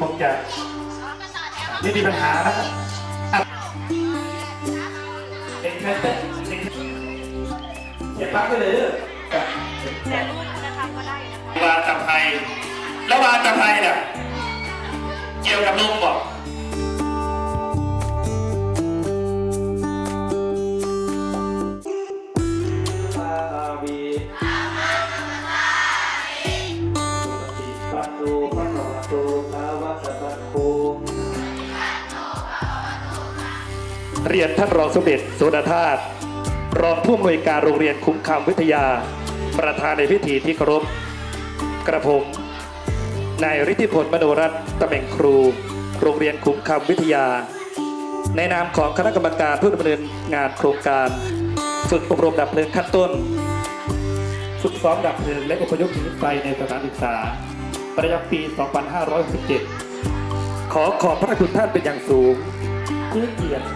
คงจะไม่มีปัญหาแล้รับเอ็นแค่เด็กเด็กปักไปเลยแต่รูปธรรมก็ได้นะคะวาตะไพรแล้ววาตะไพรเนี่ยเกี่ยวกับลมบอก เรียนท่านรองสมเด็จสุนทาตรองผู้อำนวยการโรงเรียนคุ้มคำวิทยา ประธานในพิธีที่เคารพกระผมนายฤทธิพลมโนรัตน์ตำแหน่งครู โรงเรียนคุ้มคำวิทยา ในนามของคณะกรรมการผู้ดำเนินงานโครงการ ฝึกอบรมดับเพลิงขั้นต้น ฝึกซ้อมดับเพลิงและอพยพหนีไฟในสถานศึกษา ประจำปี 2567 ขอขอบพระคุณท่านเป็นอย่างสูงที่ให้เกียรติ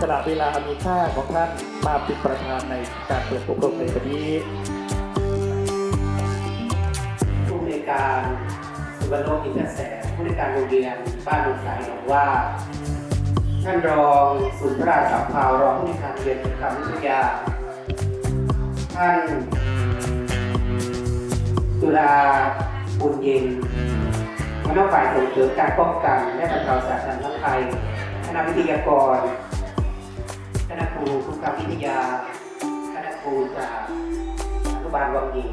สละเวลาอันมีค่าของท่านมาเป็นประธานในการเปิดอบรมในวันนี้ผู้ในการสุวรรณโลกอินทรแสงผู้ในการโรงเรียนบ้านดงสายบอกว่า ท่านรองสุนทราสัมภาวรองผู้ในการโรงเรียนคำวิทยา ท่านจุฬาบุญเย็นหัวหน้าฝ่ายส่งเสริมการป้องกันและบรรเทาสาธารณภัยคณะวิทยากร รูคุณคำวิทยา คณะครูจากอนุบาลวังหิน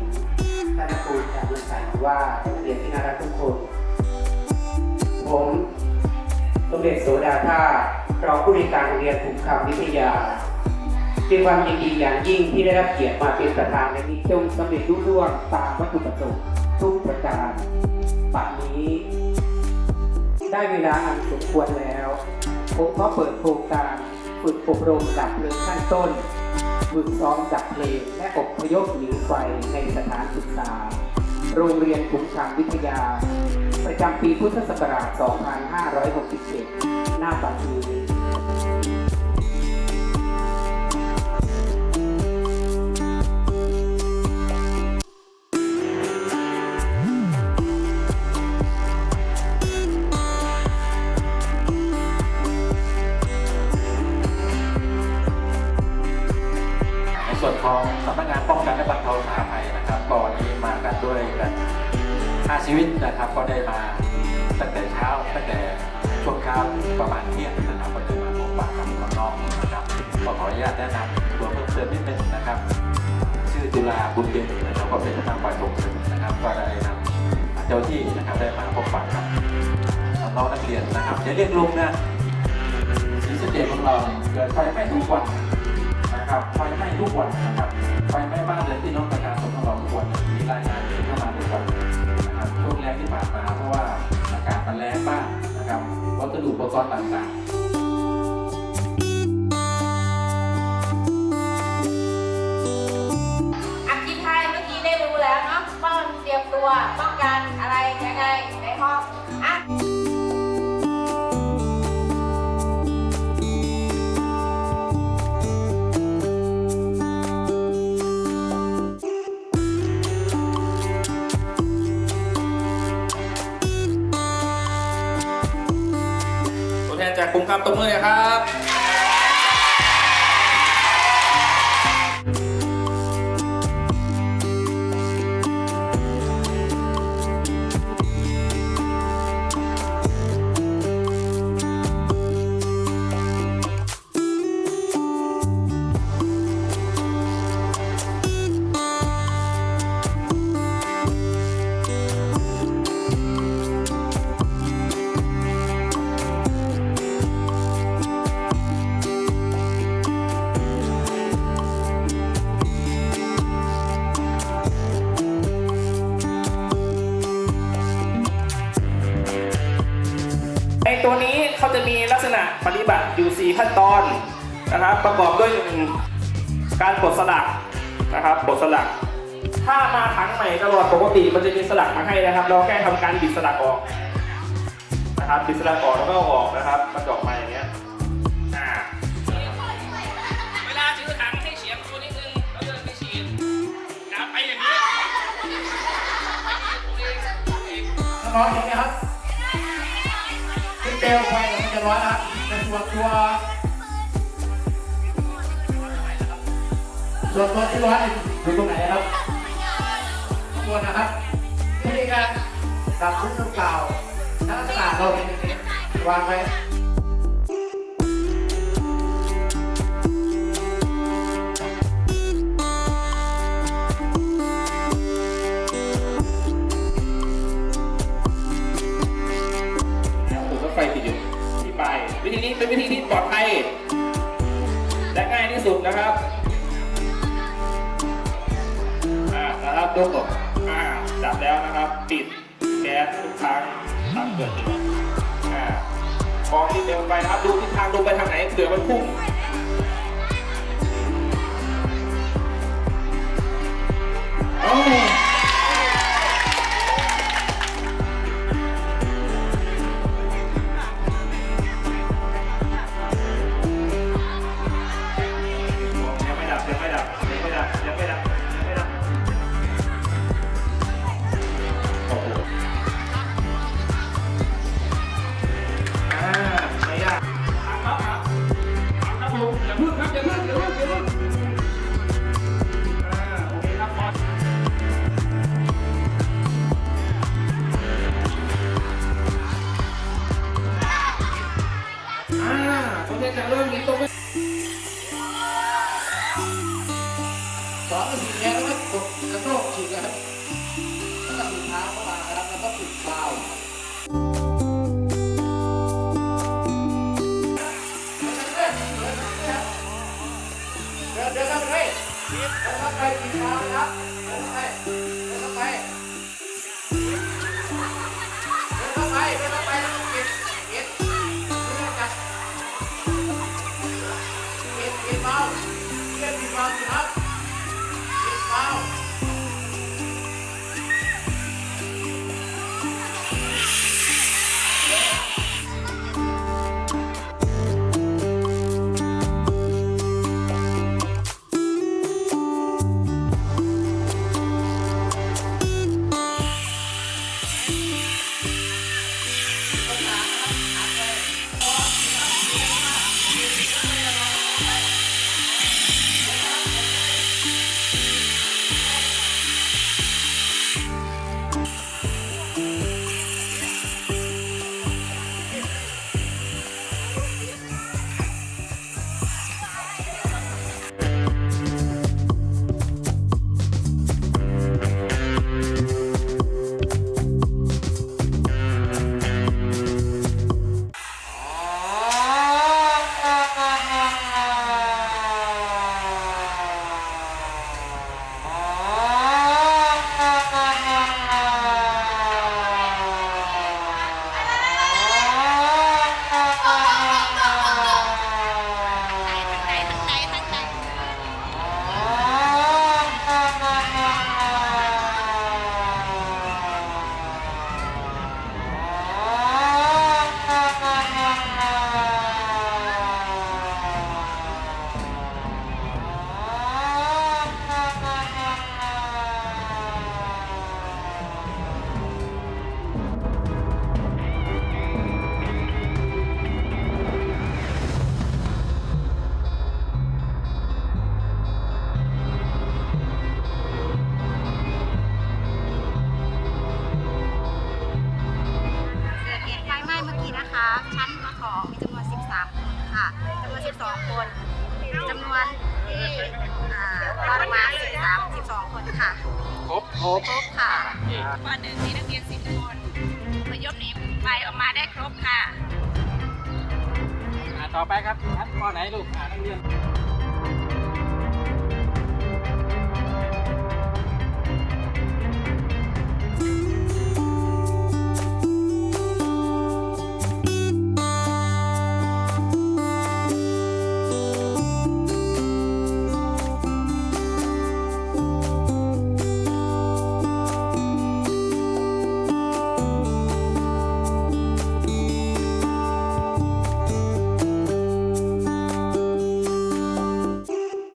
ท่านครูจากบุญสายว่านักเรียนที่น่ารักทุกคน ผมสมเด็จโสดาท่ารองผู้ในการโรงเรียนภูมิคำวิทยาเป็นความยินดีอย่างยิ่งที่ได้รับเกียรติมาเป็นประธานในนี้จงสำเร็จรุ่ร่วงตามวัตถุประสงค์ทุกประการปัจนี้ ได้เวลาอันสมควรแล้ว ผมก็เปิดโครงการ ฝึกอบรมดับเพลิงขั้นต้น ฝึกซ้อมดับเพลิงและอบพยพหนีไฟในสถานศึกษา โรงเรียนขุมชางวิทยา ประจำปีพุทธศักราช 2567 หน้าปัจจุบัน ส่วนของสำนักงานป้องกันและบรรเทาสาธารณภัยนะครับก็วันนี้มากันด้วยกัน5ชีวิตนะครับก็ได้มาตั้งแต่เช้าตั้งแต่ช่วงเช้าประมาณเที่ยงนะครับก็ได้มาพบปะกับน้องๆนะครับก็ขออนุญาตแนะนำตัวเพิ่มเติมนิดนึงนะครับ ชื่อจุฬาบุญเย็นนะครับก็เป็นทางฝ่ายส่งเสริมนะครับ ก็ได้นำเจ้าที่นะครับได้มาพบปะกับน้องนักเรียนนะครับอย่าเรียกลุงนะสีสเกตของเราเนี่ยเกิดไฟไหม้ทุกวัน นะครับไฟไหม้ทุกวันนะครับไฟไหม้บ้านเรือนที่น้องประชาชนของเราทุกวันมีรายงานเข้ามาทุกวันนะครับช่วงแรกที่ผ่านมาเพราะว่าอากาศมันแรงมากนะครับวัสดุอุปกรณ์ต่างๆ ครับตบมือเลยครับ บัติอยู่ 4 ขั้นตอนนะครับประกอบด้วยหนึ่งการปลดสลักนะครับปลดสลัก ถ้ามาถังใหม่ตลอดปกติมันจะมีสลักมาให้นะครับ เราแค่ทำการบิดสลักออกนะครับบิดสลักออกแล้วก็เอาออกนะครับมันจะออกมาอย่างเงี้ยอ่าเวลาถือถังให้เฉียงตัวนิดนึงแล้วเดินไปฉีดนะไปอย่างนี้น้องๆเห็นไหมครับ ขึ้นไปลไฟเนี่ยมันจะร้อนนะครับแต่ส่วนตัวส่วนตัวที่ร้อนเนี่ยอยู่ตรงไหนครับข้างบนนะครับวิธีการดับทุกข์เก่าถ้าอากาศเราเป็นวางไว้ นี้เป็นวิธีที่ปลอดภัยและง่ายที่สุดนะครับอ่านะครับดูกบอ่าจับแล้วนะครับ ปิดแก๊สทุกครั้งตามเกิดขึ้นอ่ามองที่เดินไปนะครับดูทิศทางดูไปทางไหนเผื่อมันพุ่ง พหนีไฟออกมาได้ครบค่ะ อ่าต่อไปครับชั้นปไหนลูกอ่านักเรียน